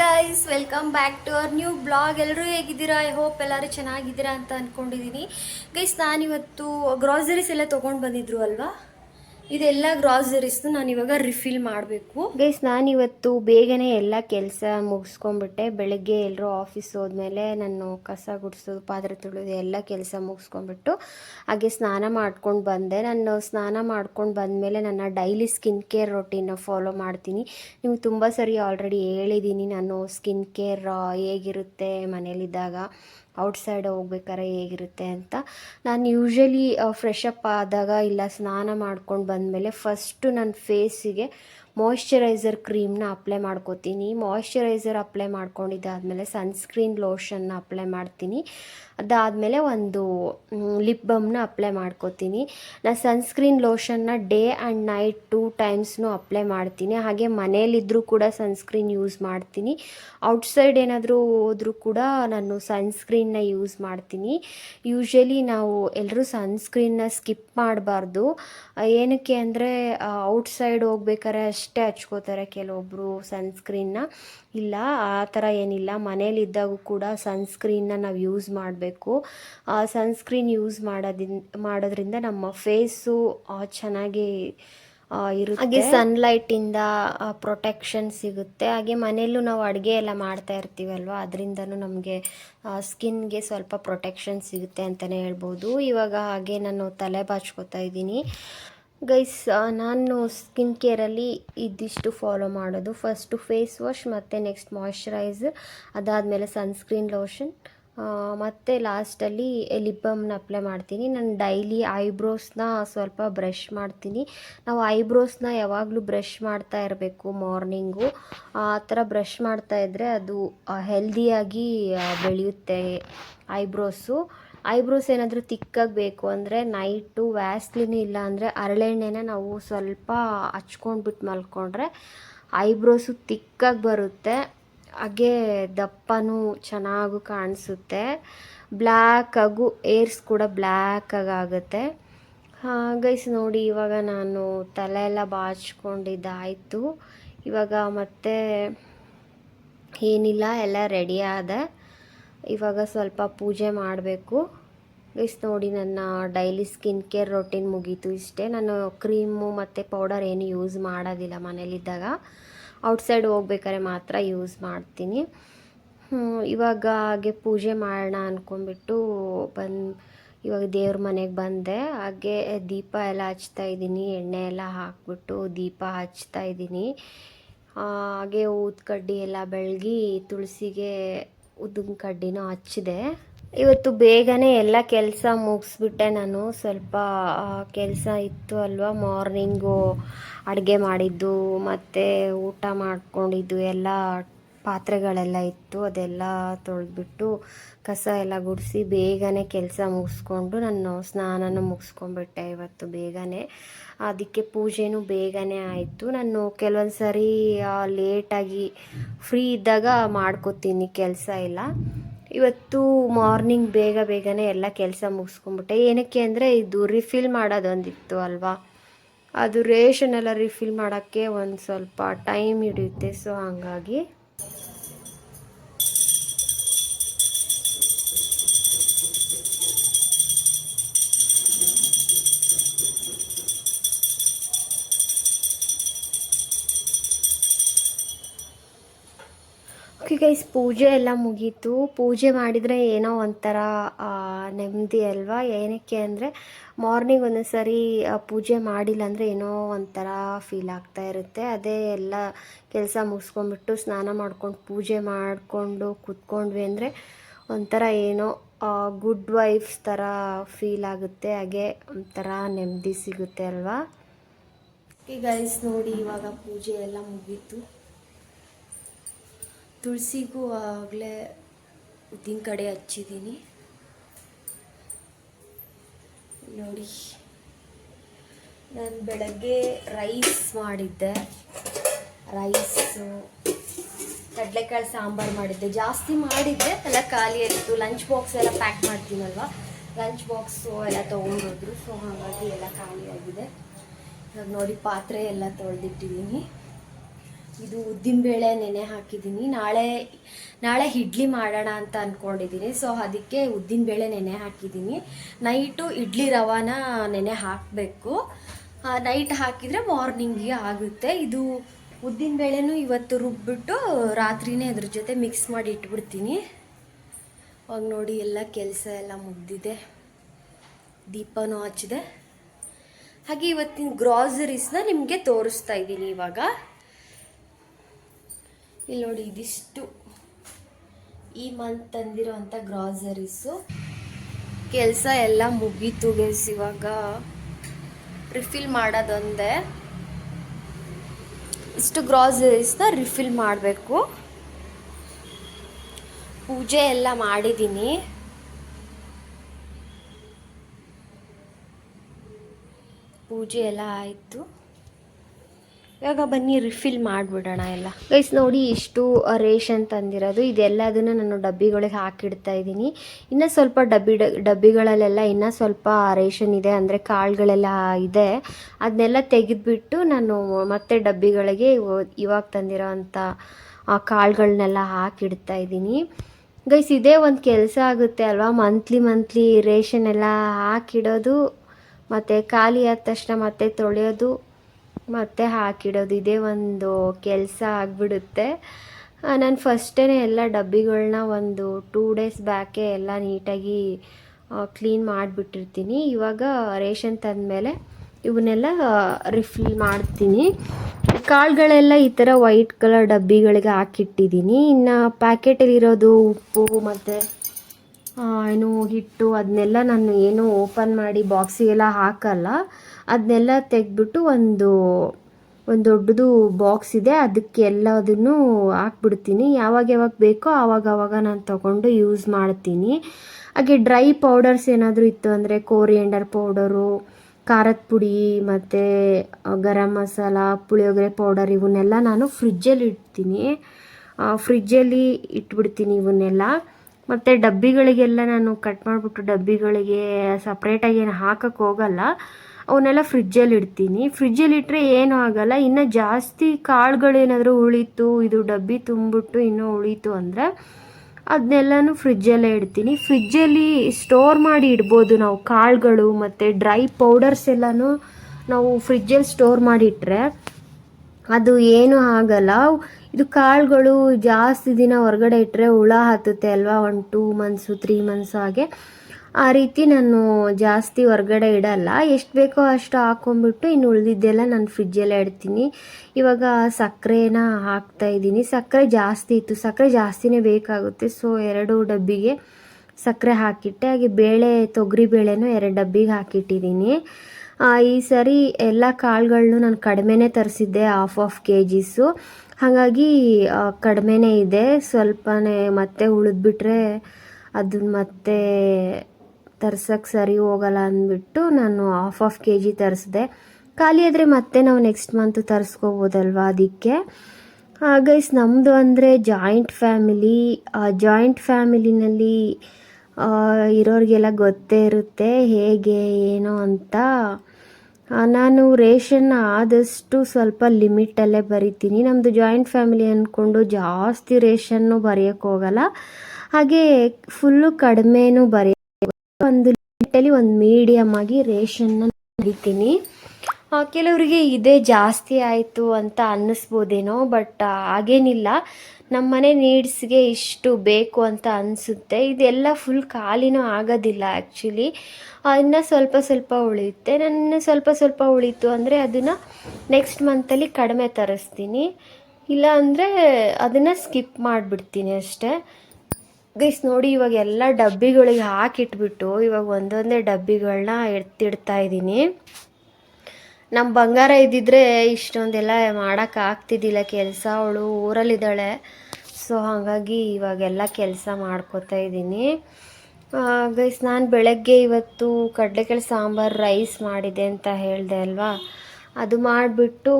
Guys welcome back to our new vlog ಎಲ್ಲರೂ ಹೇಗಿದ್ದೀರಾ? I hope ಎಲ್ಲರೂ ಚೆನ್ನಾಗಿದ್ದೀರಾ ಅಂತ ಅಂದ್ಕೊಂಡಿದ್ದೀನಿ ಗೈಸ್ ನಾನಿವತ್ತು ಗ್ರಾಸರೀಸ್ ಎಲ್ಲ ತೊಗೊಂಡು ಬಂದಿದ್ರು ಅಲ್ವಾ? ಇದೆಲ್ಲ ಗ್ರಾಸರೀಸ್ ನಾನು ಇವಾಗ ರಿಫಿಲ್ ಮಾಡಬೇಕು. ಗೈಸ್ ನಾನಿವತ್ತು ಬೇಗನೆ ಎಲ್ಲ ಕೆಲಸ ಮುಗಿಸ್ಕೊಂಡ್ಬಿಟ್ಟೆ. ಬೆಳಗ್ಗೆ ಎಲ್ಲರೂ ಆಫೀಸ್ ಹೋದ್ಮೇಲೆ ನಾನು ಕಸ ಗುಡಿಸೋದು, ಪಾತ್ರೆ ತೊಳೆದು ಎಲ್ಲ ಕೆಲಸ ಮುಗಿಸ್ಕೊಂಡ್ಬಿಟ್ಟು ಹಾಗೆ ಸ್ನಾನ ಮಾಡ್ಕೊಂಡು ಬಂದೆ. ನಾನು ಸ್ನಾನ ಮಾಡ್ಕೊಂಡು ಬಂದಮೇಲೆ ನನ್ನ ಡೈಲಿ ಸ್ಕಿನ್ ಕೇರ್ ರೊಟೀನ ಫಾಲೋ ಮಾಡ್ತೀನಿ. ನಿಮ್ಗೆ ತುಂಬ ಸರಿ ಆಲ್ರೆಡಿ ಹೇಳಿದ್ದೀನಿ ನಾನು ಸ್ಕಿನ್ ಕೇರ್ ಹೇಗಿರುತ್ತೆ ಮನೇಲಿದ್ದಾಗ. ಔಟ್ಸೈಡ್ ಹೋಗ್ಬೇಕಾರೆ ಹೇಗಿರುತ್ತೆ ಅಂತ. ನಾನು ಯೂಶ್ವಲಿ ಫ್ರೆಶ್ ಅಪ್ ಆದಾಗ ಇಲ್ಲ, ಸ್ನಾನ ಮಾಡ್ಕೊಂಡು ಬಂದಮೇಲೆ ಫಸ್ಟು ನನ್ನ ಫೇಸಿಗೆ ಮಾಯ್ಶ್ಚರೈಸರ್ ಕ್ರೀಮ್ನ ಅಪ್ಲೈ ಮಾಡ್ಕೋತೀನಿ. ಮಾಯ್ಶ್ಚರೈಸರ್ ಅಪ್ಲೈ ಮಾಡ್ಕೊಂಡಿದ್ದಾದಮೇಲೆ ಸನ್ಸ್ಕ್ರೀನ್ ಲೋಷನ್ನ ಅಪ್ಲೈ ಮಾಡ್ತೀನಿ. ಅದಾದಮೇಲೆ ಒಂದು ಲಿಪ್ ಬಮ್ನ ಅಪ್ಲೈ ಮಾಡ್ಕೋತೀನಿ. ನಾನು ಸನ್ಸ್ಕ್ರೀನ್ ಲೋಷನ್ನ ಡೇ ಆ್ಯಂಡ್ ನೈಟ್ ಟೂ ಟೈಮ್ಸ್ನು ಅಪ್ಲೈ ಮಾಡ್ತೀನಿ. ಹಾಗೆ ಮನೇಲಿದ್ದರೂ ಕೂಡ ಸನ್ಸ್ಕ್ರೀನ್ ಯೂಸ್ ಮಾಡ್ತೀನಿ. ಔಟ್ಸೈಡ್ ಏನಾದರೂ ಹೋದರೂ ಕೂಡ ನಾನು ಸನ್ಸ್ಕ್ರೀನ್ನ ಯೂಸ್ ಮಾಡ್ತೀನಿ. ಯೂಶ್ವಲಿ ನಾವು ಎಲ್ಲರೂ ಸನ್ಸ್ಕ್ರೀನ್ನ ಸ್ಕಿಪ್ ಮಾಡಬಾರ್ದು. ಏನಕ್ಕೆ ಅಂದರೆ ಔಟ್ಸೈಡ್ ಹೋಗ್ಬೇಕಾದ್ರೆ ಅಷ್ಟೇ ಹಚ್ಕೋತಾರೆ ಕೆಲವೊಬ್ಬರು ಸನ್ಸ್ಕ್ರೀನ್ನ. ಇಲ್ಲ, ಆ ಥರ ಏನಿಲ್ಲ. ಮನೇಲಿದ್ದಾಗೂ ಕೂಡ ಸನ್ಸ್ಕ್ರೀನ್ನ ನಾವು ಯೂಸ್ ಮಾಡಬೇಕು. ಆ ಸನ್ಸ್ಕ್ರೀನ್ ಯೂಸ್ ಮಾಡೋದ್ರಿಂದ ಮಾಡೋದ್ರಿಂದ ನಮ್ಮ ಫೇಸು ಚೆನ್ನಾಗಿ ಇರುತ್ತೆ. ಹಾಗೆ ಸನ್ಲೈಟಿಂದ ಪ್ರೊಟೆಕ್ಷನ್ ಸಿಗುತ್ತೆ. ಹಾಗೆ ಮನೆಯಲ್ಲೂ ನಾವು ಅಡುಗೆ ಎಲ್ಲ ಮಾಡ್ತಾ ಇರ್ತೀವಲ್ವ? ಅದರಿಂದನೂ ನಮಗೆ ಸ್ಕಿನ್ಗೆ ಸ್ವಲ್ಪ ಪ್ರೊಟೆಕ್ಷನ್ ಸಿಗುತ್ತೆ ಅಂತಲೇ ಹೇಳ್ಬೋದು. ಇವಾಗ ಹಾಗೆ ನಾನು ತಲೆ ಬಾಚ್ಕೋತಾ ಇದ್ದೀನಿ. ಗೈಸ್ ನಾನು ಸ್ಕಿನ್ ಕೇರಲ್ಲಿ ಇದಿಷ್ಟು ಫಾಲೋ ಮಾಡೋದು. ಫಸ್ಟು ಫೇಸ್ ವಾಶ್ ಮತ್ತು ನೆಕ್ಸ್ಟ್ ಮಾಯ್ಶ್ಚರೈಸರ್ ಅದಾದಮೇಲೆ ಸನ್ಸ್ಕ್ರೀನ್ ಲೋಷನ್ ಮತ್ತು ಲಾಸ್ಟಲ್ಲಿ ಲಿಪ್ ಬಮ್ನ ಅಪ್ಲೈ ಮಾಡ್ತೀನಿ. ನಾನು ಡೈಲಿ ಐಬ್ರೋಸ್ನ ಸ್ವಲ್ಪ ಬ್ರಷ್ ಮಾಡ್ತೀನಿ. ನಾವು ಐಬ್ರೋಸ್ನ ಯಾವಾಗಲೂ ಬ್ರಷ್ ಮಾಡ್ತಾ ಇರಬೇಕು ಮಾರ್ನಿಂಗು ಆ ಥರ ಬ್ರಷ್ ಮಾಡ್ತಾ ಇದ್ದರೆ ಅದು ಹೆಲ್ದಿಯಾಗಿ ಬೆಳೆಯುತ್ತೆ ಐಬ್ರೋಸು ಐಬ್ರೋಸ್ ಏನಾದರೂ ತಿಕ್ಕಾಗಿ ಬೇಕು ಅಂದರೆ ನೈಟು ವ್ಯಾಸ್ಲಿನ್ ಇಲ್ಲ ಅಂದರೆ ಹರಳೆಣ್ಣೆನ ನಾವು ಸ್ವಲ್ಪ ಹಚ್ಕೊಂಡ್ಬಿಟ್ಟು ಮಲ್ಕೊಂಡ್ರೆ ಐಬ್ರೋಸು ತಿಕ್ಕಾಗಿ ಬರುತ್ತೆ. ಹಾಗೆ ದಪ್ಪನೂ ಚೆನ್ನಾಗೂ ಕಾಣಿಸುತ್ತೆ. ಬ್ಲ್ಯಾಕಾಗೂ ಏರ್ಸ್ ಕೂಡ ಬ್ಲ್ಯಾಕಾಗಿ ಆಗುತ್ತೆ. ಗೈಸ್ ನೋಡಿ, ಇವಾಗ ನಾನು ತಲೆ ಎಲ್ಲ ಬಾಚ್ಕೊಂಡಿದ್ದಾಯಿತು. ಇವಾಗ ಮತ್ತೆ ಏನಿಲ್ಲ, ಎಲ್ಲ ರೆಡಿ ಆದೆ. ಇವಾಗ ಸ್ವಲ್ಪ ಪೂಜೆ ಮಾಡಬೇಕು. ಗೈಸ್ ನೋಡಿ ನನ್ನ ಡೈಲಿ ಸ್ಕಿನ್ ಕೇರ್ ರೊಟೀನ್ ಮುಗೀತು ಇಷ್ಟೇ. ನಾನು ಕ್ರೀಮು ಮತ್ತು ಪೌಡರ್ ಏನು ಯೂಸ್ ಮಾಡೋದಿಲ್ಲ ಮನೇಲಿದ್ದಾಗ. ಔಟ್ಸೈಡ್ ಹೋಗ್ಬೇಕಾದ್ರೆ ಮಾತ್ರ ಯೂಸ್ ಮಾಡ್ತೀನಿ. ಇವಾಗ ಹಾಗೆ ಪೂಜೆ ಮಾಡೋಣ ಅಂದ್ಕೊಂಡ್ಬಿಟ್ಟು ಬಂದು, ಇವಾಗ ದೇವ್ರ ಮನೆಗೆ ಬಂದೆ. ಹಾಗೆ ದೀಪ ಎಲ್ಲ ಹಚ್ತಾ ಇದ್ದೀನಿ. ಎಣ್ಣೆ ಎಲ್ಲ ಹಾಕ್ಬಿಟ್ಟು ದೀಪ ಹಚ್ತಾ ಇದ್ದೀನಿ. ಹಾಗೆ ಊದ್ಕಡ್ಡಿ ಎಲ್ಲ ಬೆಳಗಿ ತುಳಸಿಗೆ ಉದ್ದಿನ ಕಡ್ಡಿನೂ ಹಚ್ಚಿದೆ. ಇವತ್ತು ಬೇಗನೆ ಎಲ್ಲ ಕೆಲಸ ಮುಗಿಸ್ಬಿಟ್ಟೆ ನಾನು. ಸ್ವಲ್ಪ ಕೆಲಸ ಇತ್ತು ಅಲ್ವಾ? ಮಾರ್ನಿಂಗು ಅಡುಗೆ ಮಾಡಿದ್ದು, ಮತ್ತು ಊಟ ಮಾಡ್ಕೊಂಡಿದ್ದು, ಎಲ್ಲ ಪಾತ್ರೆಗಳೆಲ್ಲ ಇತ್ತು, ಅದೆಲ್ಲ ತೊಳೆದ್ಬಿಟ್ಟು ಕಸ ಎಲ್ಲ ಗುಡಿಸಿ ಬೇಗನೆ ಕೆಲಸ ಮುಗಿಸ್ಕೊಂಡು ನಾನು ಸ್ನಾನನ ಮುಗಿಸ್ಕೊಂಡ್ಬಿಟ್ಟೆ ಇವತ್ತು ಬೇಗನೆ. ಅದಕ್ಕೆ ಪೂಜೆನೂ ಬೇಗನೆ ಆಯಿತು. ನಾನು ಕೆಲವೊಂದು ಸರಿ ಲೇಟಾಗಿ ಫ್ರೀ ಇದ್ದಾಗ ಮಾಡ್ಕೋತೀನಿ ಕೆಲಸ ಎಲ್ಲ. ಇವತ್ತು ಮಾರ್ನಿಂಗ್ ಬೇಗ ಬೇಗನೆ ಎಲ್ಲ ಕೆಲಸ ಮುಗಿಸ್ಕೊಂಬಿಟ್ಟೆ ಏನಕ್ಕೆ ಅಂದರೆ ಇದು ರಿಫಿಲ್ ಮಾಡೋದೊಂದಿತ್ತು ಅಲ್ವಾ? ಅದು ರೇಷನ್ ಎಲ್ಲ ರಿಫಿಲ್ ಮಾಡೋಕ್ಕೆ ಒಂದು ಸ್ವಲ್ಪ ಟೈಮ್ ಹಿಡಿಯುತ್ತೆ ಸೊ ಹಂಗಾಗಿ ಓಕೆ ಗೈಸ್ ಪೂಜೆ ಎಲ್ಲ ಮುಗೀತು. ಪೂಜೆ ಮಾಡಿದರೆ ಏನೋ ಒಂಥರ ನೆಮ್ಮದಿ ಅಲ್ವಾ? ಏನಕ್ಕೆ ಅಂದರೆ ಮಾರ್ನಿಂಗ್ ಒಂದೊಂದು ಸರಿ ಪೂಜೆ ಮಾಡಿಲ್ಲ ಅಂದರೆ ಏನೋ ಒಂಥರ ಫೀಲ್ ಆಗ್ತಾ ಇರುತ್ತೆ. ಅದೇ ಎಲ್ಲ ಕೆಲಸ ಮುಗಿಸ್ಕೊಂಡ್ಬಿಟ್ಟು ಸ್ನಾನ ಮಾಡ್ಕೊಂಡು ಪೂಜೆ ಮಾಡಿಕೊಂಡು ಕೂತ್ಕೊಂಡ್ವಿ ಅಂದರೆ ಒಂಥರ ಏನೋ ಗುಡ್ ವೈಫ್ಸ್ ಥರ ಫೀಲ್ ಆಗುತ್ತೆ. ಹಾಗೆ ಒಂಥರ ನೆಮ್ಮದಿ ಸಿಗುತ್ತೆ ಅಲ್ವಾ? ಈ ಗೈಸ್ ನೋಡಿ ಇವಾಗ ಪೂಜೆ ಎಲ್ಲ ಮುಗೀತು. ತುಳಸಿಗೂ ಆಗಲೇ ಉದ್ದಿನ ಕಡೆ ಹಚ್ಚಿದ್ದೀನಿ. ನೋಡಿ, ನಾನು ಬೆಳಗ್ಗೆ ರೈಸ್ ಮಾಡಿದ್ದೆ. ರೈಸು, ಕಡಲೆಕಾಳು ಸಾಂಬಾರು ಮಾಡಿದ್ದೆ. ಜಾಸ್ತಿ ಮಾಡಿದ್ದೆ ಎಲ್ಲ ಖಾಲಿ ಆಯಿತು ಲಂಚ್ ಬಾಕ್ಸ್ ಎಲ್ಲ ಪ್ಯಾಕ್ ಮಾಡ್ತೀನಲ್ವ? ಲಂಚ್ ಬಾಕ್ಸು ಎಲ್ಲ ತೊಗೊಂಡೋದ್ರು ಸೊ ಹಾಗಾಗಿ ಎಲ್ಲ ಖಾಲಿಯಾಗಿದೆ ಇವಾಗ ನೋಡಿ, ಪಾತ್ರೆ ಎಲ್ಲ ತೊಳೆದಿಟ್ಟಿದ್ದೀನಿ. ಇದು ಉದ್ದಿನ ಬೇಳೆ ನೆನೆ ಹಾಕಿದ್ದೀನಿ. ನಾಳೆ ನಾಳೆ ಇಡ್ಲಿ ಮಾಡೋಣ ಅಂತ ಅಂದ್ಕೊಂಡಿದ್ದೀನಿ ಸೊ ಅದಕ್ಕೆ ಉದ್ದಿನ ಬೇಳೆ ನೆನೆ ಹಾಕಿದ್ದೀನಿ. ನೈಟು ಇಡ್ಲಿ ರವಾನ ನೆನೆ ಹಾಕಬೇಕು. ನೈಟ್ ಹಾಕಿದರೆ ಮಾರ್ನಿಂಗಿಗೆ ಆಗುತ್ತೆ. ಇದು ಉದ್ದಿನ ಬೇಳೆನೂ ಇವತ್ತು ರುಬ್ಬಿಟ್ಟು ರಾತ್ರಿನೇ ಅದ್ರ ಜೊತೆ ಮಿಕ್ಸ್ ಮಾಡಿ ಇಟ್ಬಿಡ್ತೀನಿ. ಅವಾಗ ನೋಡಿ ಎಲ್ಲ ಕೆಲಸ ಎಲ್ಲ ಮುಗ್ದಿದೆ. ದೀಪನೂ ಹಚ್ಚಿದೆ. ಹಾಗೆ ಇವತ್ತಿನ ಗ್ರಾಸರೀಸ್ನ ನಿಮಗೆ ತೋರಿಸ್ತಾ ಇದ್ದೀನಿ ಇವಾಗ. ಇಲ್ಲಿ ನೋಡಿ ಇದಿಷ್ಟು. ಈ ಮಂತ್ ತಂದಿರುವಂಥ ಗ್ರಾಸರೀಸು ಕೆಲಸ ಎಲ್ಲ ಮುಗೀತು ಗೆಸ್ ಇವಾಗ ರಿಫಿಲ್ ಮಾಡೋದೊಂದೇ. ಇಷ್ಟು ಗ್ರಾಸರೀಸ್ನ ರಿಫಿಲ್ ಮಾಡಬೇಕು. ಪೂಜೆ ಎಲ್ಲ ಮಾಡಿದ್ದೀನಿ ಪೂಜೆ ಎಲ್ಲ ಆಯಿತು. ಇವಾಗ ಬನ್ನಿ ರಿಫಿಲ್ ಮಾಡಿಬಿಡೋಣ ಎಲ್ಲ. ಗೈಸ್ ನೋಡಿ ಇಷ್ಟು ರೇಷನ್ ತಂದಿರೋದು. ಇದೆಲ್ಲದನ್ನು ನಾನು ಡಬ್ಬಿಗಳಿಗೆ ಹಾಕಿಡ್ತಾ ಇದ್ದೀನಿ. ಇನ್ನೂ ಸ್ವಲ್ಪ ಡಬ್ಬಿ, ಡಬ್ಬಿಗಳಲ್ಲೆಲ್ಲ ಇನ್ನೂ ಸ್ವಲ್ಪ ರೇಷನ್ ಇದೆ. ಅಂದರೆ ಕಾಳುಗಳೆಲ್ಲ ಇದೆ. ಅದನ್ನೆಲ್ಲ ತೆಗೆದುಬಿಟ್ಟು ನಾನು ಮತ್ತೆ ಡಬ್ಬಿಗಳಿಗೆ ಇವಾಗ ತಂದಿರೋ ಅಂಥ ಕಾಳುಗಳನ್ನೆಲ್ಲ ಹಾಕಿಡ್ತಾ ಇದ್ದೀನಿ. ಗೈಸ್ ಇದೇ ಒಂದು ಕೆಲಸ ಆಗುತ್ತೆ ಅಲ್ವಾ? ಮಂತ್ಲಿ ಮಂತ್ಲಿ ರೇಷನ್ ಎಲ್ಲ ಹಾಕಿಡೋದು, ಮತ್ತು ಖಾಲಿ ಆದ ತಕ್ಷಣ ಮತ್ತೆ ತೊಳೆಯೋದು. ಮತ್ತೆ ಹಾಕಿಡೋದು. ಇದೇ ಒಂದು ಕೆಲಸ ಆಗಿಬಿಡುತ್ತೆ. ನಾನು ಫಸ್ಟೇ ಎಲ್ಲ ಡಬ್ಬಿಗಳನ್ನ ಒಂದು ಟೂ ಡೇಸ್ ಬ್ಯಾಕೆ ಎಲ್ಲ ನೀಟಾಗಿ ಕ್ಲೀನ್ ಮಾಡಿಬಿಟ್ಟಿರ್ತೀನಿ. ಇವಾಗ ರೇಷನ್ ತಂದಮೇಲೆ ಇವನ್ನೆಲ್ಲ ರಿಫಿಲ್ ಮಾಡ್ತೀನಿ. ಕಾಳುಗಳೆಲ್ಲ ಈ ಥರ ವೈಟ್ ಕಲರ್ ಡಬ್ಬಿಗಳಿಗೆ ಹಾಕಿಟ್ಟಿದ್ದೀನಿ. ಇನ್ನು ಪ್ಯಾಕೆಟಲ್ಲಿರೋದು ಉಪ್ಪು ಮತ್ತು ಏನು ಹಿಟ್ಟು ಅದನ್ನೆಲ್ಲ ನಾನು ಏನು ಓಪನ್ ಮಾಡಿ ಬಾಕ್ಸಿಗೆಲ್ಲ ಹಾಕಲ್ಲ. ಅದನ್ನೆಲ್ಲ ತೆಗೆದ್ಬಿಟ್ಟು ಒಂದು ಒಂದು ದೊಡ್ಡದು ಬಾಕ್ಸ್ ಇದೆ. ಅದಕ್ಕೆ ಎಲ್ಲದನ್ನು ಹಾಕ್ಬಿಡ್ತೀನಿ. ಯಾವಾಗ ಯಾವಾಗ ಬೇಕೋ ಆವಾಗ ಆವಾಗ ನಾನು ತಗೊಂಡು ಯೂಸ್ ಮಾಡ್ತೀನಿ. ಹಾಗೆ ಡ್ರೈ ಪೌಡರ್ಸ್ ಏನಾದರೂ ಇತ್ತು ಅಂದರೆ ಕೋರಿಯಂಡರ್ ಪೌಡರು, ಖಾರದ ಪುಡಿ ಮತ್ತು ಗರಂ ಮಸಾಲ, ಪುಳಿಯೋಗರೆ ಪೌಡರ್ ಇವನ್ನೆಲ್ಲ ನಾನು ಫ್ರಿಜ್ಜಲ್ಲಿ ಇಡ್ತೀನಿ. ಫ್ರಿಜ್ಜಲ್ಲಿ ಇಟ್ಬಿಡ್ತೀನಿ ಇವನ್ನೆಲ್ಲ. ಮತ್ತು ಡಬ್ಬಿಗಳಿಗೆಲ್ಲ ನಾನು ಕಟ್ ಮಾಡಿಬಿಟ್ಟು ಡಬ್ಬಿಗಳಿಗೆ ಸಪ್ರೇಟಾಗಿ ಏನು ಹಾಕಕ್ಕೆ ಹೋಗಲ್ಲ. ಅವನ್ನೆಲ್ಲ ಫ್ರಿಜ್ಜಲ್ಲಿ ಇಡ್ತೀನಿ. ಫ್ರಿಜ್ಜಲ್ಲಿ ಇಟ್ಟರೆ ಏನೂ ಆಗಲ್ಲ. ಇನ್ನು ಜಾಸ್ತಿ ಕಾಳುಗಳೇನಾದರೂ ಉಳೀತು, ಇದು ಡಬ್ಬಿ ತುಂಬಿಬಿಟ್ಟು ಇನ್ನೂ ಉಳೀತು ಅಂದರೆ ಅದನ್ನೆಲ್ಲನೂ ಫ್ರಿಜ್ಜಲ್ಲೇ ಇಡ್ತೀನಿ. ಫ್ರಿಜ್ಜಲ್ಲಿ ಸ್ಟೋರ್ ಮಾಡಿ ಇಡ್ಬೋದು ನಾವು ಕಾಳುಗಳು ಮತ್ತು ಡ್ರೈ ಪೌಡರ್ಸ್ ಎಲ್ಲನೂ ನಾವು ಫ್ರಿಜ್ಜಲ್ಲಿ ಸ್ಟೋರ್ ಮಾಡಿಟ್ರೆ ಅದು ಏನೂ ಆಗಲ್ಲ. ಇದು ಕಾಳುಗಳು ಜಾಸ್ತಿ ದಿನ ಹೊರಗಡೆ ಇಟ್ಟರೆ ಹುಳ ಹತ್ತುತ್ತೆ ಅಲ್ವಾ? One two months three months ಹಾಗೆ. ಆ ರೀತಿ ನಾನು ಜಾಸ್ತಿ ಹೊರಗಡೆ ಇಡಲ್ಲ. ಎಷ್ಟು ಬೇಕೋ ಅಷ್ಟು ಹಾಕೊಂಡ್ಬಿಟ್ಟು ಇನ್ನು ಉಳಿದಿದ್ದೆಲ್ಲ ನಾನು ಫ್ರಿಜ್ಜೆಲ್ಲ ಇಡ್ತೀನಿ. ಇವಾಗ ಸಕ್ಕರೆನ ಹಾಕ್ತಾ ಇದ್ದೀನಿ. ಸಕ್ಕರೆ ಜಾಸ್ತಿ ಇತ್ತು. ಸಕ್ಕರೆ ಜಾಸ್ತಿನೇ ಬೇಕಾಗುತ್ತೆ. ಸೊ ಎರಡು ಡಬ್ಬಿಗೆ ಸಕ್ಕರೆ ಹಾಕಿಟ್ಟೆ. ಹಾಗೆ ಬೇಳೆ, ತೊಗರಿ ಬೇಳೆನೂ ಎರಡು ಡಬ್ಬಿಗೆ ಹಾಕಿಟ್ಟಿದ್ದೀನಿ. ಈ ಸರಿ ಎಲ್ಲ ಕಾಳುಗಳನ್ನು ನಾನು ಕಡಿಮೆನೇ ತರಿಸಿದ್ದೆ ಹಾಫ್ ಆಫ್ ಕೆ ಜಿಸು ಹಾಗಾಗಿ ಕಡಿಮೆನೇ ಇದೆ. ಸ್ವಲ್ಪನೇ ಮತ್ತೆ ಉಳಿದ್ಬಿಟ್ರೆ ಅದನ್ನ ಮತ್ತೆ ತರ್ಸಕ್ಕೆ ಸರಿ ಹೋಗಲ್ಲ ಅಂದ್ಬಿಟ್ಟು ನಾನು ಹಾಫ್ ಆಫ್ ಕೆ ಜಿ ತರಿಸಿದೆ. ಖಾಲಿ ಆದರೆ ಮತ್ತೆ ನಾವು ನೆಕ್ಸ್ಟ್ ಮಂತ್ ತರಿಸ್ಕೋಬೋದಲ್ವ ಅದಕ್ಕೆ? ಗೈಸ್ ನಮ್ಮದು ಅಂದರೆ ಜಾಯಿಂಟ್ ಫ್ಯಾಮಿಲಿ ಜಾಯಿಂಟ್ ಫ್ಯಾಮಿಲಿನಲ್ಲಿ ಇರೋರಿಗೆಲ್ಲ ಗೊತ್ತೇ ಇರುತ್ತೆ ಹೇಗೆ, ಏನು ಅಂತ. ನಾನು ರೇಷನ್ ಆದಷ್ಟು ಸ್ವಲ್ಪ ಲಿಮಿಟಲ್ಲೇ ಬರಿತೀನಿ. ನಮ್ಮದು ಜಾಯಿಂಟ್ ಫ್ಯಾಮಿಲಿ ಅಂದ್ಕೊಂಡು ಜಾಸ್ತಿ ರೇಷನ್ನು ಬರೆಯೋಕ್ಕೋಗಲ್ಲ ಹಾಗೆ ಫುಲ್ಲು ಕಡಿಮೆನೂ ಬರೆಯ ಒಂದು ಲಿಮಿಟಲ್ಲಿ ಒಂದು ಮೀಡಿಯಮ್ ಆಗಿ ರೇಷನ್ನ ಬರಿತೀನಿ. ಕೆಲವರಿಗೆ ಇದೇ ಜಾಸ್ತಿ ಆಯಿತು ಅಂತ ಅನ್ನಿಸ್ಬೋದೇನೋ, ಬಟ್ ಹಾಗೇನಿಲ್ಲ. ನಮ್ಮ ಮನೆ ನೀಡ್ಸ್ಗೆ ಇಷ್ಟು ಬೇಕು ಅಂತ ಅನಿಸುತ್ತೆ. ಇದೆಲ್ಲ ಫುಲ್ ಖಾಲಿನೂ ಆಗೋದಿಲ್ಲ ಆ್ಯಕ್ಚುಲಿ ಇನ್ನು ಸ್ವಲ್ಪ ಸ್ವಲ್ಪ ಉಳಿಯುತ್ತೆ. ನನ್ನ ಸ್ವಲ್ಪ ಸ್ವಲ್ಪ ಉಳಿತು ಅಂದರೆ ಅದನ್ನು ನೆಕ್ಸ್ಟ್ ಮಂತಲ್ಲಿ ಕಡಿಮೆ ತರಿಸ್ತೀನಿ. ಇಲ್ಲ ಅಂದರೆ ಅದನ್ನು ಸ್ಕಿಪ್ ಮಾಡಿಬಿಡ್ತೀನಿ ಅಷ್ಟೇ. ಗೈಸ್ ನೋಡಿ, ಇವಾಗ ಎಲ್ಲ ಡಬ್ಬಿಗಳಿಗೆ ಹಾಕಿಟ್ಬಿಟ್ಟು ಇವಾಗ ಒಂದೊಂದೇ ಡಬ್ಬಿಗಳನ್ನ ಎತ್ತಿಡ್ತಾ ಇದ್ದೀನಿ. ನಮ್ಮ ಬಂಗಾರ ಇದ್ದಿದ್ರೆ ಇಷ್ಟೊಂದೆಲ್ಲ ಮಾಡೋಕ್ಕೆ ಆಗ್ತಿದ್ದಿಲ್ಲ. ಕೆಲಸ ಅವಳು ಊರಲ್ಲಿದ್ದಾಳೆ. ಸೊ ಹಾಗಾಗಿ ಇವಾಗೆಲ್ಲ ಕೆಲಸ ಮಾಡ್ಕೋತಾ ಇದ್ದೀನಿ. ಗೈಸ್ ನಾನು ಬೆಳಗ್ಗೆ ಇವತ್ತು ಕಡಲೆಕಾಳು ಸಾಂಬಾರು ರೈಸ್ ಮಾಡಿದೆ ಅಂತ ಹೇಳಿದೆ ಅಲ್ವಾ? ಅದು ಮಾಡಿಬಿಟ್ಟು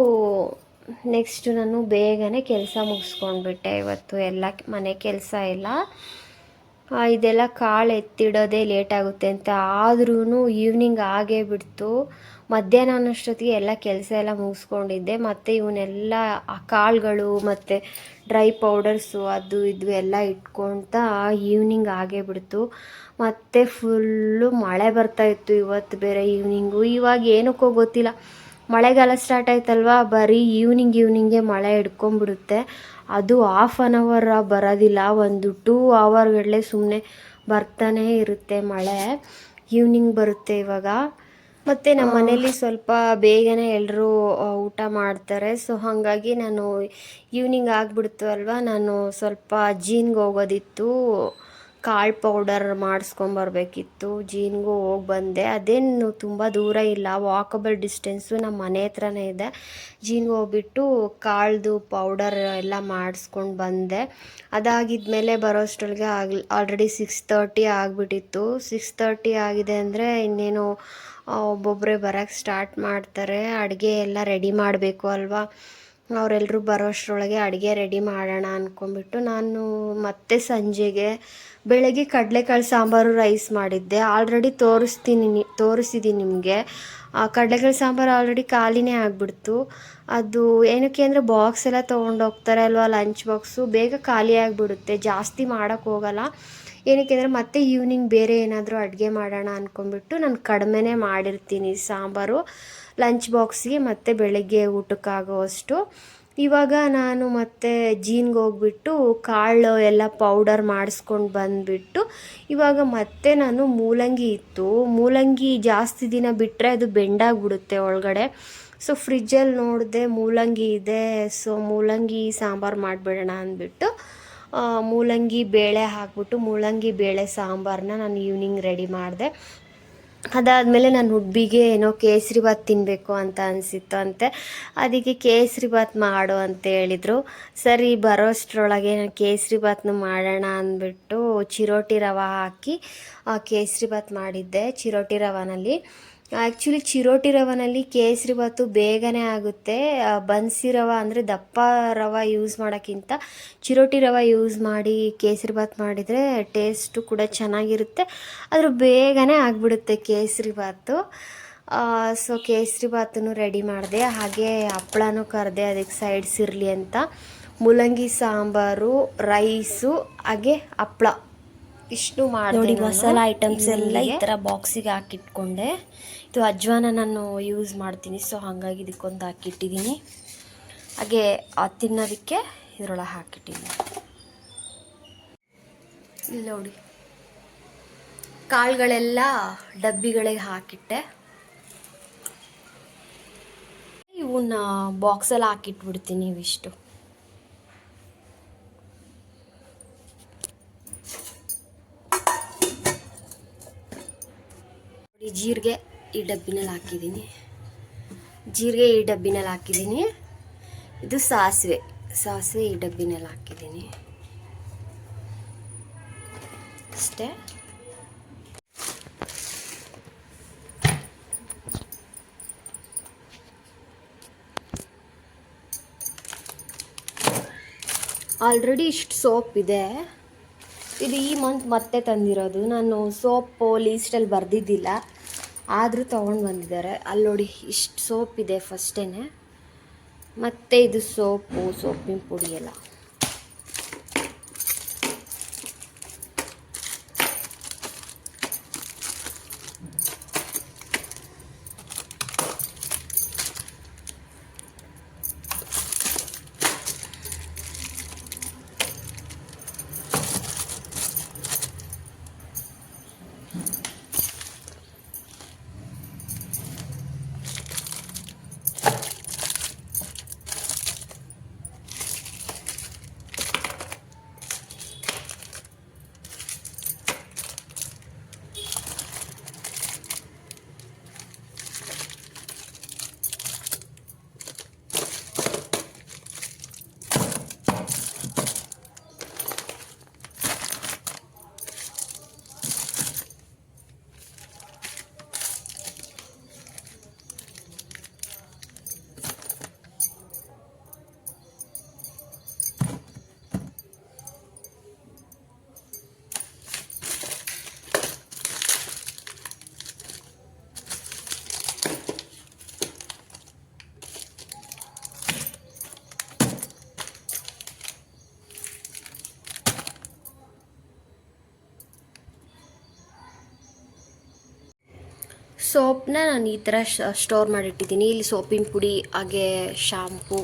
ನೆಕ್ಸ್ಟ್ ನಾನು ಬೇಗನೆ ಕೆಲಸ ಮುಗಿಸ್ಕೊಂಡ್ಬಿಟ್ಟೆ ಇವತ್ತು. ಎಲ್ಲ ಮನೆ ಕೆಲಸ ಎಲ್ಲ. ಇದೆಲ್ಲ ಕಾಳು ಎತ್ತಿಡೋದೇ ಲೇಟ್ ಆಗುತ್ತೆ ಅಂತ ಆದ್ರೂ ಈವ್ನಿಂಗ್ ಆಗೇ ಬಿಡ್ತು. ಮಧ್ಯಾಹ್ನ ಅನ್ನೋಷ್ಟೊತ್ತಿಗೆ ಎಲ್ಲ ಕೆಲಸ ಎಲ್ಲ ಮುಗಿಸ್ಕೊಂಡಿದ್ದೆ. ಮತ್ತು ಇವನ್ನೆಲ್ಲ ಆ ಕಾಳುಗಳು ಮತ್ತು ಡ್ರೈ ಪೌಡರ್ಸು ಅದು ಇದು ಎಲ್ಲ ಇಟ್ಕೊಳ್ತಾ ಈವ್ನಿಂಗ್ ಆಗೇ ಬಿಡ್ತು. ಮತ್ತು ಫುಲ್ಲು ಮಳೆ ಬರ್ತಾ ಇತ್ತು ಇವತ್ತು ಬೇರೆ ಈವ್ನಿಂಗು. ಇವಾಗ ಏನಕ್ಕೋ ಗೊತ್ತಿಲ್ಲ. ಮಳೆಗಾಲ ಸ್ಟಾರ್ಟ್ ಆಯ್ತಲ್ವಾ? ಬರೀ ಈವ್ನಿಂಗ್ ಈವ್ನಿಂಗೇ ಮಳೆ ಹಿಡ್ಕೊಂಬಿಡುತ್ತೆ ಅದು ಹಾಫ್ ಆನ್ ಅವರ್ ಬರೋದಿಲ್ಲ. ಒಂದು ಟೂ ಅವರ್ಗಡಲೆ ಸುಮ್ಮನೆ ಬರ್ತಾನೆ ಇರುತ್ತೆ ಮಳೆ. ಈವ್ನಿಂಗ್ ಬರುತ್ತೆ ಇವಾಗ. ಮತ್ತು ನಮ್ಮ ಮನೇಲಿ ಸ್ವಲ್ಪ ಬೇಗನೆ ಎಲ್ಲರೂ ಊಟ ಮಾಡ್ತಾರೆ. ಸೊ ಹಾಗಾಗಿ ನಾನು ಈವ್ನಿಂಗ್ ಆಗಿಬಿಡ್ತು ಅಲ್ವಾ? ನಾನು ಸ್ವಲ್ಪ ಜೀನ್ಗೆ ಹೋಗೋದಿತ್ತು. ಕಾಳು ಪೌಡರ್ ಮಾಡಿಸ್ಕೊಂಬರ್ಬೇಕಿತ್ತು ಜೀನ್ಗೂ ಹೋಗಿ ಬಂದೆ. ಅದೇನು ತುಂಬ ದೂರ ಇಲ್ಲ. ವಾಕಬಲ್ ಡಿಸ್ಟೆನ್ಸು ನಮ್ಮ ಮನೆ ಹತ್ರನೇ ಇದೆ. ಜೀನ್ಗೆ ಹೋಗ್ಬಿಟ್ಟು ಕಾಳ್ದು ಪೌಡರ್ ಎಲ್ಲ ಮಾಡಿಸ್ಕೊಂಡು ಬಂದೆ. ಅದಾಗಿದ್ಮೇಲೆ ಬರೋಷ್ಟೊಳಗೆ ಆಗ್ ಆಲ್ರೆಡಿ ಸಿಕ್ಸ್ ತರ್ಟಿ ಆಗಿಬಿಟ್ಟಿತ್ತು. ಸಿಕ್ಸ್ ತರ್ಟಿ ಆಗಿದೆ ಅಂದರೆ ಇನ್ನೇನು ಒಬ್ಬೊಬ್ಬರೇ ಬರೋಕ್ಕೆ ಸ್ಟಾರ್ಟ್ ಮಾಡ್ತಾರೆ. ಅಡುಗೆ ಎಲ್ಲ ರೆಡಿ ಮಾಡಬೇಕು ಅಲ್ವಾ? ಅವರೆಲ್ಲರೂ ಬರೋಷ್ಟರೊಳಗೆ ಅಡುಗೆ ರೆಡಿ ಮಾಡೋಣ ಅಂದ್ಕೊಂಬಿಟ್ಟು ನಾನು ಮತ್ತೆ ಸಂಜೆಗೆ ಬೆಳಗ್ಗೆ ಕಡಲೆಕಾಳು ಸಾಂಬಾರು ರೈಸ್ ಮಾಡಿದ್ದೆ. ಆಲ್ರೆಡಿ ತೋರಿಸ್ತೀನಿ ತೋರಿಸಿದ್ದೀನಿ ನಿಮಗೆ. ಕಡಲೆಕಾಳು ಸಾಂಬಾರು ಆಲ್ರೆಡಿ ಖಾಲಿನೇ ಆಗಿಬಿಡ್ತು. ಅದು ಏನಕ್ಕೆ ಅಂದರೆ ಬಾಕ್ಸ್ ಎಲ್ಲ ತೊಗೊಂಡೋಗ್ತಾರೆ ಅಲ್ವಾ ಲಂಚ್ ಬಾಕ್ಸು ಬೇಗ ಖಾಲಿ ಆಗಿಬಿಡುತ್ತೆ. ಜಾಸ್ತಿ ಮಾಡೋಕ್ಕೆ ಹೋಗಲ್ಲ. ಏನಕ್ಕೆ ಅಂದರೆ ಮತ್ತೆ ಈವ್ನಿಂಗ್ ಬೇರೆ ಏನಾದರೂ ಅಡುಗೆ ಮಾಡೋಣ ಅಂದ್ಕೊಂಡ್ಬಿಟ್ಟು ನಾನು ಕಡಿಮೆನೇ ಮಾಡಿರ್ತೀನಿ ಸಾಂಬಾರು. ಲಂಚ್ ಬಾಕ್ಸ್ಗೆ ಮತ್ತೆ ಬೆಳಗ್ಗೆ ಊಟಕ್ಕಾಗೋವಷ್ಟು. ಇವಾಗ ನಾನು ಮತ್ತೆ ಜೀನ್ಗೆ ಹೋಗ್ಬಿಟ್ಟು ಕಾಳು ಎಲ್ಲ ಪೌಡರ್ ಮಾಡಿಸ್ಕೊಂಡು ಬಂದುಬಿಟ್ಟು ಇವಾಗ ಮತ್ತೆ ನಾನು ಮೂಲಂಗಿ ಇತ್ತು. ಮೂಲಂಗಿ ಜಾಸ್ತಿ ದಿನ ಬಿಟ್ಟರೆ ಅದು ಬೆಂಡಾಗ್ಬಿಡುತ್ತೆ ಒಳಗಡೆ. ಸೊ ಫ್ರಿಜ್ಜಲ್ಲಿ ನೋಡಿದೆ ಮೂಲಂಗಿ ಇದೆ. ಸೊ ಮೂಲಂಗಿ ಸಾಂಬಾರು ಮಾಡಿಬಿಡೋಣ ಅಂದ್ಬಿಟ್ಟು ಮೂಲಂಗಿ ಬೇಳೆ ಹಾಕ್ಬಿಟ್ಟು ಮೂಲಂಗಿ ಬೇಳೆ ಸಾಂಬಾರನ್ನ ನಾನು ಈವ್ನಿಂಗ್ ರೆಡಿ ಮಾಡಿದೆ. ಅದಾದಮೇಲೆ ನಾನು ಹುಡ್ಬಿಗೆ ಏನೋ ಕೇಸರಿ ಭಾತ್ ತಿನ್ನಬೇಕು ಅಂತ ಅನಿಸಿತ್ತು ಅಂತೆ. ಅದಕ್ಕೆ ಕೇಸರಿ ಬಾತ್ ಮಾಡು ಅಂತ ಹೇಳಿದರು. ಸರಿ, ಬರೋಷ್ಟರೊಳಗೆ ನಾನು ಕೇಸರಿ ಭಾತ್ನ ಮಾಡೋಣ ಅಂದ್ಬಿಟ್ಟು ಚಿರೋಟಿ ರವೆ ಹಾಕಿ ಕೇಸರಿ ಬಾತ್ ಮಾಡಿದ್ದೆ ಚಿರೋಟಿ ರವಾನಲ್ಲಿ. ಆ್ಯಕ್ಚುಲಿ ಚಿರೋಟಿ ರವನಲ್ಲಿ ಕೇಸರಿ ಬಾತು ಬೇಗನೆ ಆಗುತ್ತೆ. ಬನ್ಸಿ ರವ ಅಂದರೆ ದಪ್ಪ ರವ ಯೂಸ್ ಮಾಡೋಕ್ಕಿಂತ ಚಿರೋಟಿ ರವ ಯೂಸ್ ಮಾಡಿ ಕೇಸರಿ ಬಾತ್ ಮಾಡಿದರೆ ಟೇಸ್ಟು ಕೂಡ ಚೆನ್ನಾಗಿರುತ್ತೆ. ಆದರೆ ಬೇಗನೆ ಆಗಿಬಿಡುತ್ತೆ ಕೇಸರಿ ಬಾತು ಸೊ ಕೇಸರಿ ಬಾತನ್ನು ರೆಡಿ ಮಾಡಿದೆ. ಹಾಗೆ ಹಪ್ಪಳನೂ ಕರೆದೆ ಅದಕ್ಕೆ ಸೈಡ್ಸ್ ಇರಲಿ ಅಂತ. ಮೂಲಂಗಿ ಸಾಂಬಾರು ರೈಸು ಹಾಗೆ ಹಪ್ಪಳ. ಇಷ್ಟು ಮಾಡಿ ಮಸಾಲ ಐಟಮ್ಸ್ ಎಲ್ಲ ಈ. ಥರ ಬಾಕ್ಸಿಗೆ ಹಾಕಿಟ್ಕೊಂಡೆ. ಇದು ಅಜ್ವಾನ ನಾನು ಯೂಸ್ ಮಾಡ್ತೀನಿ. ಸೊ ಹಾಗಾಗಿ ಇದಕ್ಕೊಂದು ಹಾಕಿಟ್ಟಿದ್ದೀನಿ. ಹಾಗೆ ತಿನ್ನೋದಕ್ಕೆ ಇದರೊಳಗೆ ಹಾಕಿಟ್ಟಿದ್ದೀನಿ. ಇಲ್ಲಿ ನೋಡಿ. ಕಾಳುಗಳೆಲ್ಲ ಡಬ್ಬಿಗಳಿಗೆ ಹಾಕಿಟ್ಟೆ. ಇವನ್ನ ಬಾಕ್ಸಲ್ಲಿ ಹಾಕಿಟ್ಬಿಡ್ತೀನಿ ಇವಿಷ್ಟು. ಜೀರಿಗೆ. ಈ ಡಬ್ಬಿನಲ್ಲಿ ಹಾಕಿದ್ದೀನಿ. ಜೀರಿಗೆ ಈ ಡಬ್ಬಿನಲ್ಲಿ ಹಾಕಿದ್ದೀನಿ. ಇದು ಸಾಸಿವೆ. ಸಾಸಿವೆ ಈ ಡಬ್ಬಿನಲ್ಲಿ ಹಾಕಿದ್ದೀನಿ. ಅಷ್ಟೇ. ಆಲ್ರೆಡಿ ಇಷ್ಟು ಸೋಪ್ ಇದೆ. ಇದು ಈ ಮಂತ್ ಮತ್ತೆ ತಂದಿರೋದು. ನಾನು ಸೋಪು ಲೀಸ್ಟಲ್ಲಿ ಬರೆದಿದ್ದಿಲ್ಲ. ಆದರೂ ತೊಗೊಂಡು ಬಂದಿದ್ದಾರೆ. ಅಲ್ಲಿ ನೋಡಿ ಇಷ್ಟು ಸೋಪ್ ಇದೆ ಫಸ್ಟೇ ಮತ್ತು ಇದು ಸೋಪು ಸೋಪಿನ ಪುಡಿ ಎಲ್ಲ. ಸೋಪ್ನ ನಾನು ಈ ಥರ ಸ್ಟೋರ್ ಮಾಡಿಟ್ಟಿದ್ದೀನಿ. ಇಲ್ಲಿ ಸೋಪಿನ ಪುಡಿ, ಹಾಗೆ ಶಾಂಪು,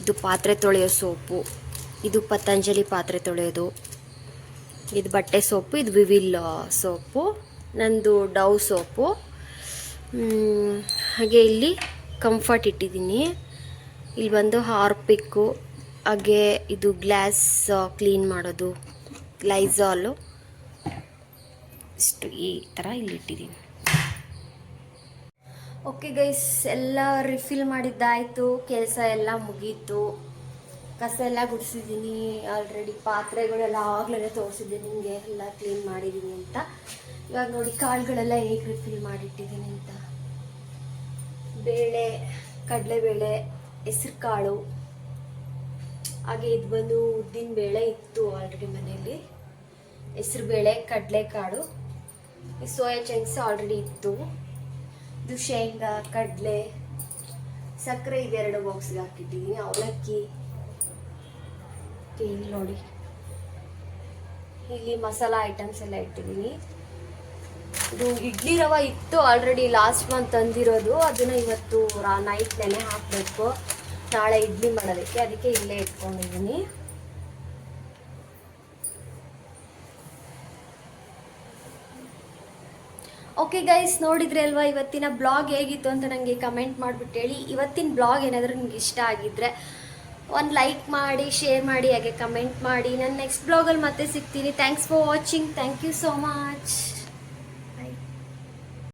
ಇದು ಪಾತ್ರೆ ತೊಳೆಯೋ ಸೋಪು, ಇದು ಪತಂಜಲಿ ಪಾತ್ರೆ ತೊಳೆಯೋದು, ಇದು ಬಟ್ಟೆ ಸೋಪು, ಇದು ವಿವಿಲ್ ಸೋಪು, ನಂದು ಡವ್ ಸೋಪು ಹಾಗೆ ಇಲ್ಲಿ ಕಂಫರ್ಟ್ ಇಟ್ಟಿದ್ದೀನಿ. ಇಲ್ಲಿ ಬಂದು ಹಾರ್ಪಿಕ್ಕು, ಹಾಗೆ ಇದು ಗ್ಲಾಸ್ ಕ್ಲೀನ್ ಮಾಡೋದು ಲೈಝಾಲು ಇಷ್ಟು ಈ ಥರ ಇಲ್ಲಿ ಇಟ್ಟಿದ್ದೀನಿ. ಓಕೆ ಗೈಸ್ ಎಲ್ಲ ರಿಫಿಲ್ ಮಾಡಿದ್ದಾಯಿತು. ಕೆಲಸ ಎಲ್ಲ ಮುಗೀತು. ಕಸ ಎಲ್ಲ ಗುಡಿಸಿದ್ದೀನಿ. ಆಲ್ರೆಡಿ ಪಾತ್ರೆಗಳೆಲ್ಲ ಆಗಲೇ ತೋರಿಸಿದ್ದೆ ನಿಮಗೆ. ಎಲ್ಲ ಕ್ಲೀನ್ ಮಾಡಿದ್ದೀನಿ ಅಂತ. ಇವಾಗ ನೋಡಿ ಕಾಳುಗಳೆಲ್ಲ ಹೇಗೆ ರಿಫಿಲ್ ಮಾಡಿಟ್ಟಿದ್ದೀನಿ ಅಂತ. ಬೇಳೆ, ಕಡಲೆಬೇಳೆ ಹೆಸ್ರು ಕಾಳು ಹಾಗೆ ಇದು ಬಂದು ಉದ್ದಿನ ಬೇಳೆ ಇತ್ತು ಆಲ್ರೆಡಿ ಮನೆಯಲ್ಲಿ. ಹೆಸ್ರು ಬೇಳೆ ಕಡಲೆಕಾಳು ಸೋಯಾ ಚಂಕ್ಸ್ ಆಲ್ರೆಡಿ ಇತ್ತು. ಇದು ಶೇಂಗಾ, ಕಡಲೆ, ಸಕ್ಕರೆ ಇದೆರಡು ಬಾಕ್ಸ್ಗೆ ಹಾಕಿಟ್ಟಿದ್ದೀನಿ ಅವಲಕ್ಕಿ. ಇಲ್ಲಿ ನೋಡಿ. ಇಲ್ಲಿ ಮಸಾಲ ಐಟಮ್ಸ್ ಎಲ್ಲ ಇಟ್ಟಿದ್ದೀನಿ ಇದು ಇಡ್ಲಿ ರವ ಇತ್ತು ಆಲ್ರೆಡಿ ಲಾಸ್ಟ್ ಮಂತ್ ತಂದಿರೋದು. ಅದನ್ನ ಇವತ್ತು ನೈಟ್ ನೆನೆ ಹಾಕಬೇಕು. ನಾಳೆ ಇಡ್ಲಿ ಮಾಡೋದಕ್ಕೆ ಅದಕ್ಕೆ ಇಲ್ಲೇ ಇಟ್ಕೊಂಡಿದ್ದೀನಿ ಓಕೆ ಗೈಸ್ ನೋಡಿದ್ರೆ ಅಲ್ವಾ? ಇವತ್ತಿನ ಬ್ಲಾಗ್ ಹೇಗಿತ್ತು ಅಂತ ನನಗೆ ಕಮೆಂಟ್ ಮಾಡಿಬಿಟ್ಟು ಹೇಳಿ. ಇವತ್ತಿನ ಬ್ಲಾಗ್ ಏನಾದರೂ ನಿಮ್ಗೆ ಇಷ್ಟ ಆಗಿದ್ರೆ ಒಂದು ಲೈಕ್ ಮಾಡಿ ಶೇರ್ ಮಾಡಿ, ಹಾಗೆ ಕಮೆಂಟ್ ಮಾಡಿ. ನಾನು ನೆಕ್ಸ್ಟ್ ಬ್ಲಾಗಲ್ಲಿ ಮತ್ತೆ ಸಿಗ್ತೀನಿ. Thanks for watching thank you so much